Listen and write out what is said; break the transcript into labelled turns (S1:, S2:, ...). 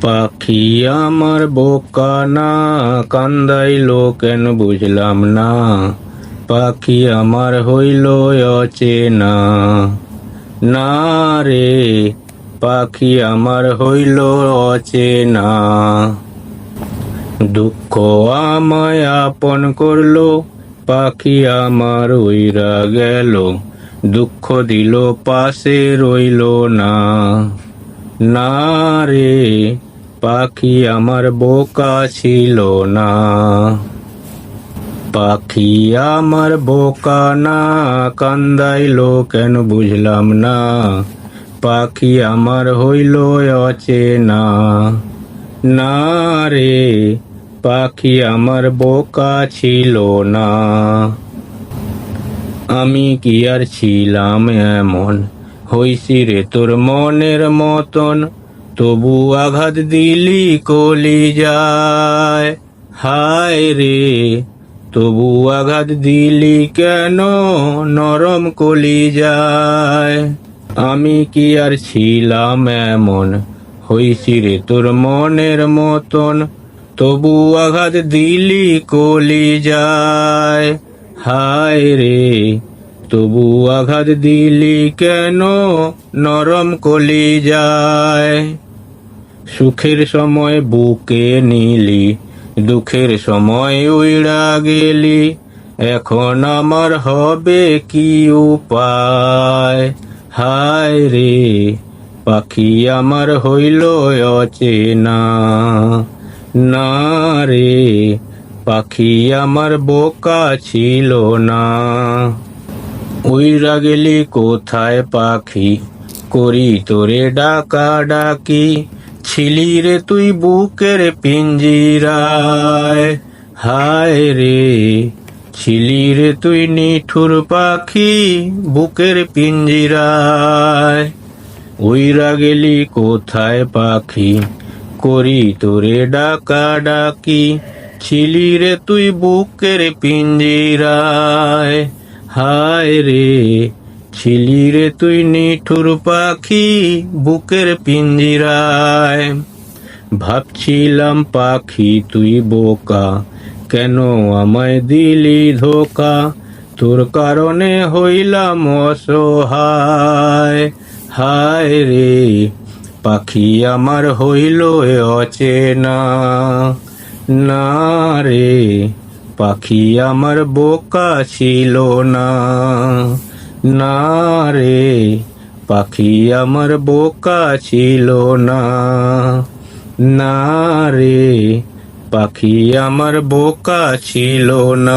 S1: পাখি আমার বোকা না কান্দাইলো কেন বুঝলাম না। পাখি আমার হইল অচেনা। না রে, পাখি আমার হইল অচেনা। দুঃখ আমায় আপন করল, পাখি আমার উইরা গেল। দুঃখ দিল, পাশে রইল না। না রে পাখি আমার বোকা ছিল না। পাখি আমার বোকা না, কান্দাইলো কেন বুঝলাম না। পাখি আমার হইল অচেনা। না রে পাখি আমার বোকা ছিল না। আমি কি আর ছিলাম এমন হইছি রে তোর মনের মতন। তবু আঘাত দিলি কলি যায়। হায় রে, তবু আঘাত দিলি কেন? নরম কলি যায়। আমি কি আর ছিলাম এমন? হইছি রে তোর মনের মতন। তবু আঘাত দিলি কলি যায়। হায় রে তবু আঘাত দিলি কেন? নরম কলি যায়। সুখের সময় বুকে নিলি, দুঃখের সময় উইড়া গেলি। এখন আমার হবে কি উপায়? হায় রে, পাখি আমার হইল অচেনা। না রে, পাখি আমার বোকা ছিল না। উইরা গেলি কোথায় পাখি? করি তোরে ডাকা ডাকি। ছিলি রে তুই বুকের পিঞ্জিরায়। হায় রে, ছিলি রে তুই নিঠুর পাখি বুকের পিঞ্জিরায়। উইরা গেলি কোথায় পাখি? করি তোরে ডাকা ডাকি। ছিলি রে তুই বুকের পিঞ্জিরায়। হায় রে, ছিলি রে তুই নিঠুর পাখি বুকের পিঞ্জিরায়। ভাবছিলাম পাখি তুই বোকা, কেন আমায় দিলি ধোকা? তোর কারণে হইলাম অসহায়। হায় রে, পাখি আমার হইল অচেনা। না রে পাখি আমার বোকা ছিল না। না রে, পাখি আমার বোকা ছিল না। না রে, পাখি আমার বোকা ছিল না।